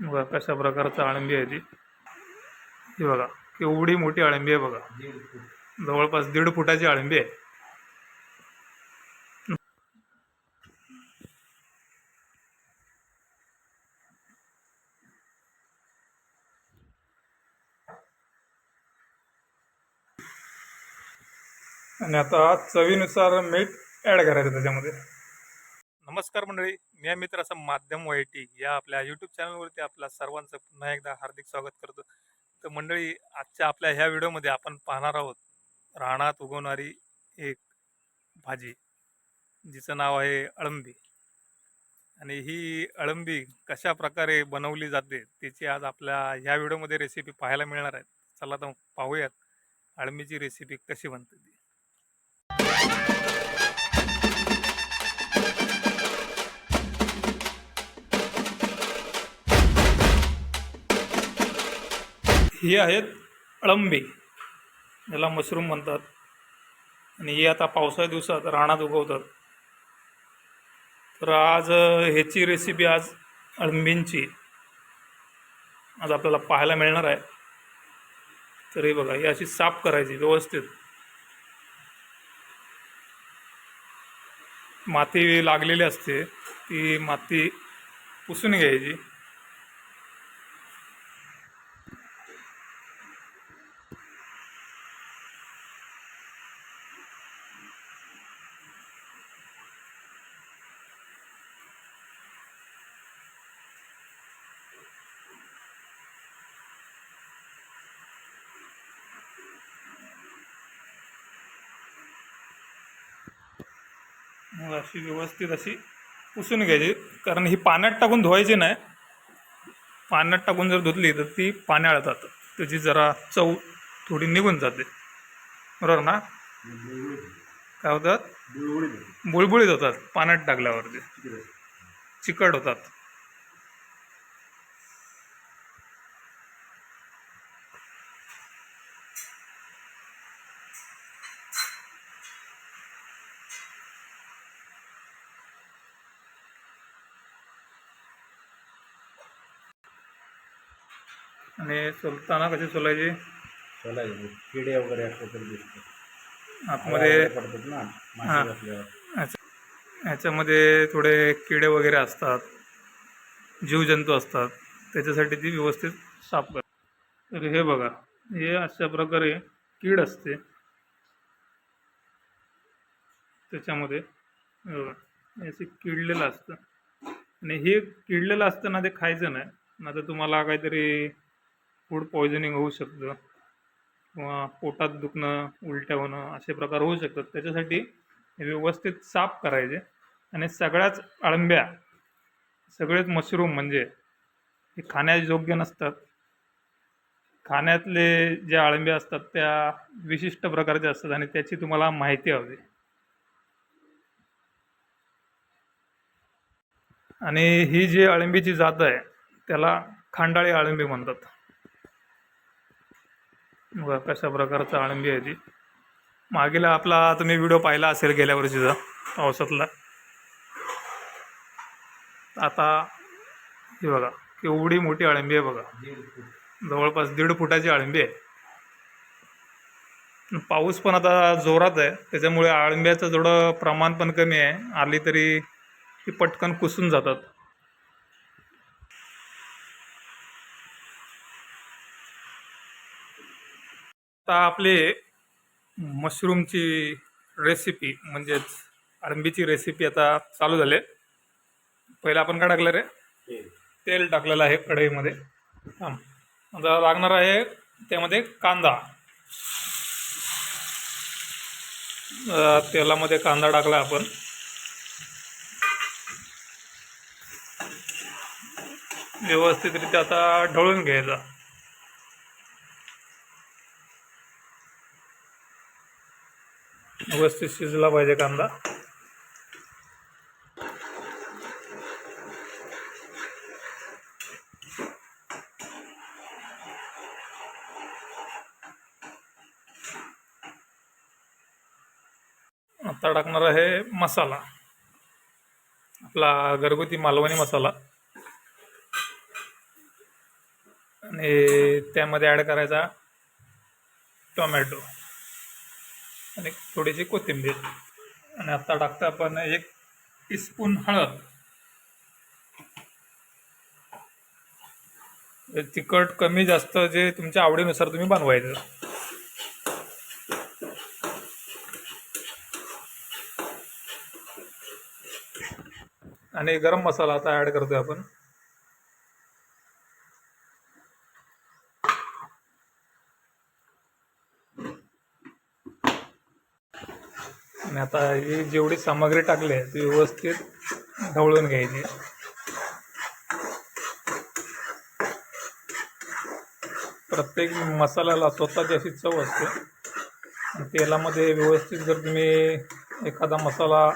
बघा कशा प्रकारचं अळंबी आहे ती. ही बघा केवढी मोठी अळंबी आहे बघा. जवळपास दीड फुटाची अळंबी आहे. आणि आता चवीनुसार मीठ ॲड करायचं त्याच्यामध्ये. नमस्कार मंडळी मी मित्र असं माध्यम वाईटी या आपल्या यूट्यूब चॅनलवरती आपल्या सर्वांचं पुन्हा एकदा हार्दिक स्वागत करतो. तर मंडळी आजच्या आपल्या ह्या व्हिडिओमध्ये आपण पाहणार आहोत राणात उगवणारी एक भाजी जिचं नाव आहे अळंबी. आणि ही अळंबी कशा प्रकारे बनवली जाते त्याची आज आपल्या ह्या व्हिडिओमध्ये रेसिपी पाहायला मिळणार आहे चला तर पाहूयात अळंबीची रेसिपी कशी बनते ही आहेत अळंबी. याला मशरूम म्हणतात. आणि ही आता पावसाळ्या दिवसात रानात उगवतात. तर आज ह्याची रेसिपी आज अळंबींची. आज आपल्याला पाहायला मिळणार आहे. तर हे बघा ही अशी साफ करायची व्यवस्थित. माती लागलेली असते ती माती पुसून घ्यायची. मग अशी व्यवस्थित अशी पुसून घ्यायची. कारण ही पाण्यात टाकून धुवायची नाही. पाण्यात टाकून जर धुतली तर ती पाण्याळत जातं. त्याची जरा चव थोडी निघून जाते. बरोबर ना? काय होतात. बुळबुळीत होतात. पाण्यात टाकल्यावरती. चिकट होतात. आणि सोलताना कशी सोलायची? चालायचं किडे वगैरे असले तर दिसतात आतमध्ये पडतात ना हा. ह्याच्यामध्ये थोडे किडे वगैरे असतात. जीवजंतू असतात. त्याच्यासाठी ती व्यवस्थित साफ कर तर हे बघा हे अशा प्रकारे कीड असते. त्याच्यामध्ये असं किडलेलं असतं. आणि हे किडलेलं असतं ना ते खायचं नाही. ना तर तुम्हाला काहीतरी फूड पॉयझनिंग होऊ शकतं किंवा पोटात दुखणं उलट्या होणं असे प्रकार होऊ शकतात. त्याच्यासाठी हे व्यवस्थित साफ करायचे. आणि सगळ्याच अळंब्या सगळेच मशरूम म्हणजे हे खाण्यास योग्य नसतात. खाण्यातले ज्या अळंब्या असतात त्या विशिष्ट प्रकारच्या असतात आणि त्याची तुम्हाला माहिती हवी. आणि ही जी अळंबीची जात आहे त्याला खांडाळी अळंबी म्हणतात. बघा कशा प्रकारचा अळंबी आहे ती. मागील आपला तुम्ही व्हिडिओ पाहिला असेल गेल्या वर्षीचा पावसातला. आता हे बघा एवढी मोठी अळंबी आहे बघा. जवळपास दीड फुटाची अळंबी आहे. पाऊस पण आता जोरात आहे त्याच्यामुळे आळंब्याचं थोडं प्रमाण पण कमी आहे आली तरी ती पटकन कुसून जातात. आता आपले मशरूमची रेसिपी म्हणजेच अळंबीची रेसिपी आता चालू झाली आहे. पहिलं आपण काय टाकलं रे? तेल. टाकलेलं आहे कढईमध्ये. आता लागणार आहे त्यामध्ये कांदा. तेलामध्ये कांदा टाकला आपण. व्यवस्थितरित्या आता ढवळून घ्यायचा. व्यवस्थित शिजला पाहिजे कांदा. आता टाकणार आहे मसाला. आपला घरगुती मालवणी मसाला. आणि त्यामध्ये ॲड करायचा टोमॅटो. आणि थोडीशी कोथिंबीर. आणि आता टाकतो आपण एक टीस्पून हळद. तिखट कमी जास्त जे तुमच्या आवडीनुसार तुम्ही बनवायचं. आणि गरम मसाला आता ॲड करतोय आपण. आणि आता ही जेवढी सामग्री टाकली आहे ती व्यवस्थित ढवळून घ्यायची. प्रत्येक मसाल्याला स्वतःची अशी चव असते. तेलामध्ये व्यवस्थित जर तुम्ही एखादा मसाला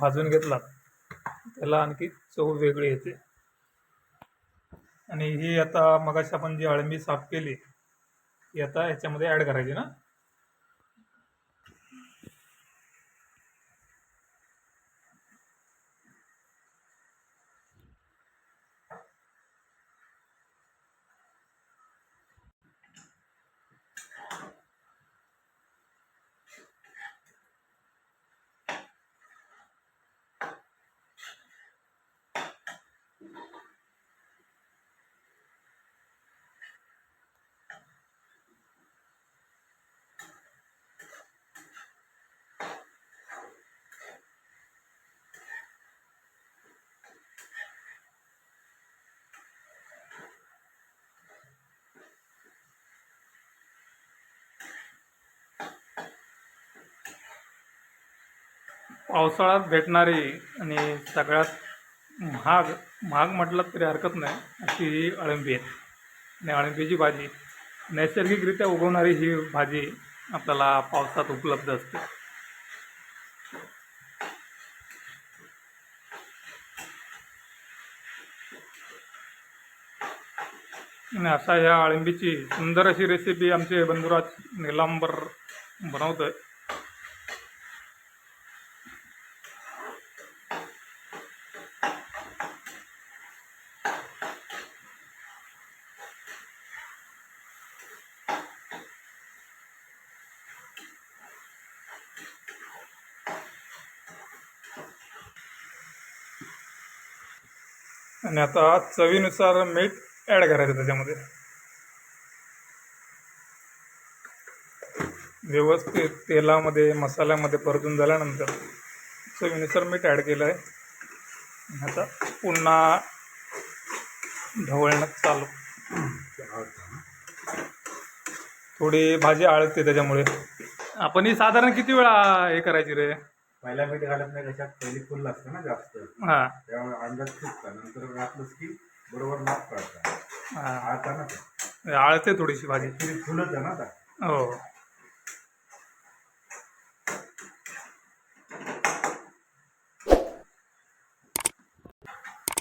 भाजून घेतला त्याला आणखी चव वेगळी येते. आणि ही आता मगाशी आपण जी अळंबी साफ केली ही आता ह्याच्यामध्ये ॲड करायची ना? पावसाळ्यात भेटणारी आणि सगळ्यात महाग महाग म्हटलं तरी हरकत नाही अशी ही अळंबी आहे. आणि अळंबीची भाजी नैसर्गिकरित्या उगवणारी ही भाजी आपल्याला पावसात उपलब्ध असते. आणि अशा ह्या अळंबीची सुंदर अशी रेसिपी आमचे बंधुराज निलांबर बनवतोय. आणि आता चवीनुसार मीठ ॲड करायचं त्याच्यामध्ये. व्यवस्थित तेलामध्ये मसाल्यामध्ये परतून झाल्यानंतर चवीनुसार मीठ ॲड केलं आहे आता पुन्हा ढवळणं चालू. थोडी भाजी आळते त्याच्यामुळे. आपण ही साधारण किती वेळा हे करायची रे? पहिला मीठ घालत नाही कशात पहिली फुल लागतं ना जास्त. हां. त्यामुळे अंदाज चुकता नंतर घातलंच की बरोबर माफ कळतं हां. आता ना ते. आळते थोडीशी भाजी. ती फुलच आहे ना आता. हो.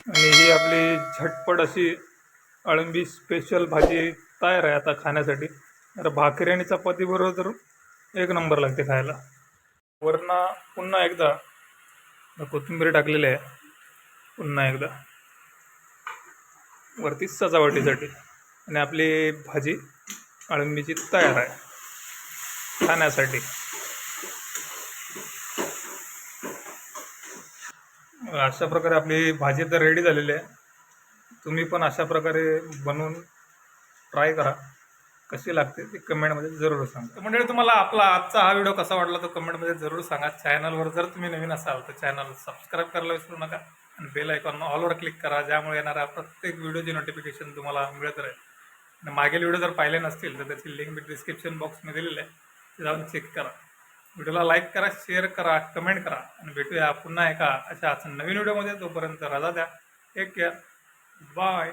आणि ही आपली झटपट अशी अळंबी स्पेशल भाजी तयार आहे आता खाण्यासाठी. तर भाकरी आणि चपातीबरोबर तर एक नंबर लागते खायला. वरनं पुन्हा एकदा कोथिंबीर टाकलेली आहे. पुन्हा एकदा. वरती सजावटीसाठी. आणि आपली भाजी अळंबीची तयार आहे. खाण्यासाठी. अशा प्रकारे आपली भाजी तर रेडी झालेली आहे. तुम्ही पण अशा प्रकारे बनवून ट्राय करा. कशी लागते ते कमेंटमध्ये जरूर सांगा. तर मंडळी तुम्हाला आपला आजचा हा व्हिडिओ कसा वाटला तो कमेंटमध्ये जरूर सांगा. चॅनलवर जर तुम्ही नवीन असाल तर चॅनल सबस्क्राईब करायला विसरू नका आणि बेल आयकॉन ऑलवर क्लिक करा. ज्यामुळे येणाऱ्या प्रत्येक व्हिडिओची नोटिफिकेशन तुम्हाला मिळत राहील. आणि मागील व्हिडिओ जर पाहिले नसतील तर त्याची लिंक मी डिस्क्रिप्शन बॉक्समध्ये दिलेली आहे. ते जाऊन चेक करा. व्हिडिओला लाईक करा शेअर करा कमेंट करा. आणि भेटूया पुन्हा एका अशाच नवीन व्हिडिओमध्ये तोपर्यंत रजा द्या. Take care bye